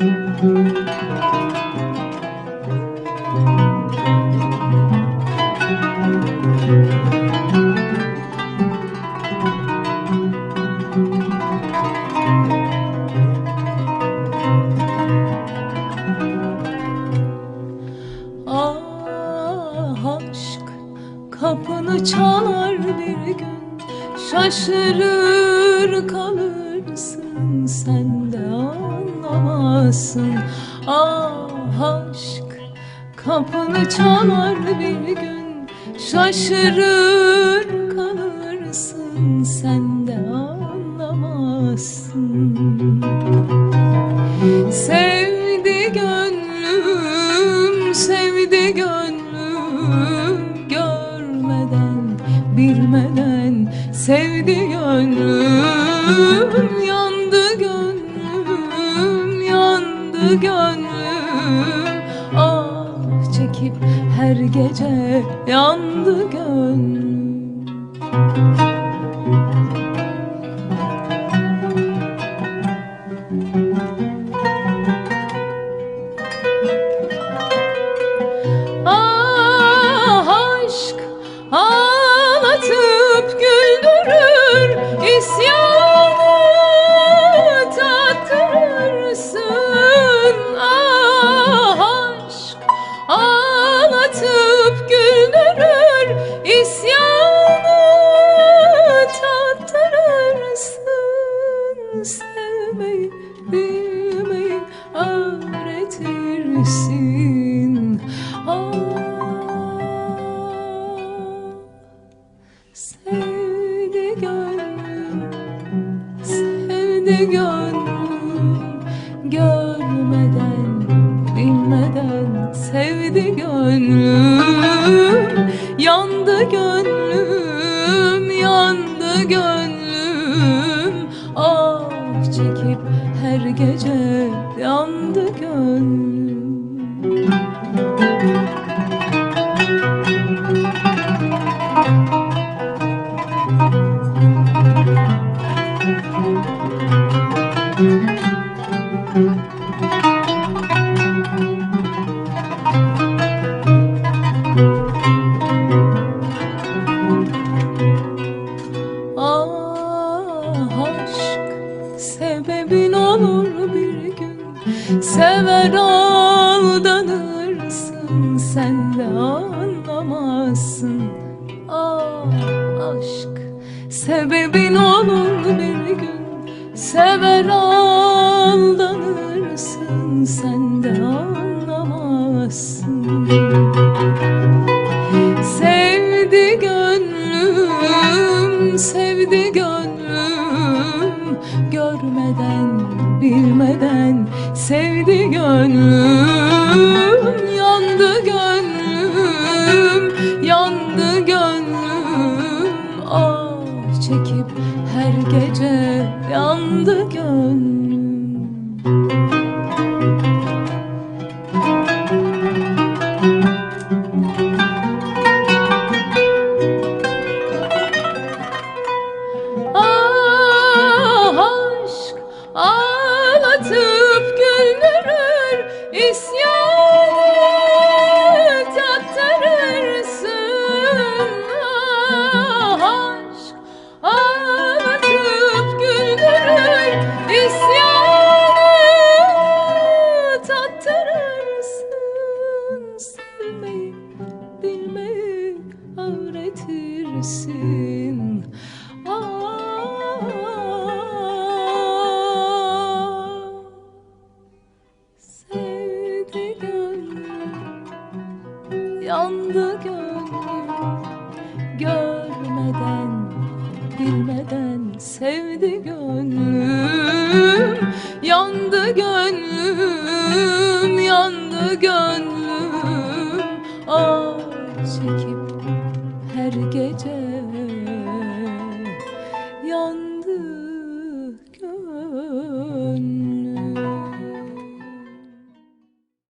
Ah kapını çalar bir gün. Şaşırır kalırsın sen de anlamazsın Ah aşk kapını çalar bir gün. Şaşırır kalırsın sen de anlamazsın. Sevdi gönlüm, sevdi gönlüm. Görmeden, bilmeden sevdi gönlüm Ah çekip her gece yandı gönlüm öğretirsin Ah Sevdi gönlüm, sevdi gönlüm Görmeden, bilmeden sevdi gönlüm. Yandı gönlüm, yandı gönlüm. Ah çekip her gece yandı gönlüm sebebin olur bir gün. Sever aldanırsın sen de anlamazsın. Ah aşk. Sebebin olur bir gün. Sever aldanırsın. Sen de anlamazsın. Sevdi gönlüm, sevdi gönlüm. Görmeden, bilmeden sevdi gönlüm gece yandı gönlüm yandı gönlüm Görmeden, bilmeden sevdi gönlüm. Yandı gönlüm, yandı gönlüm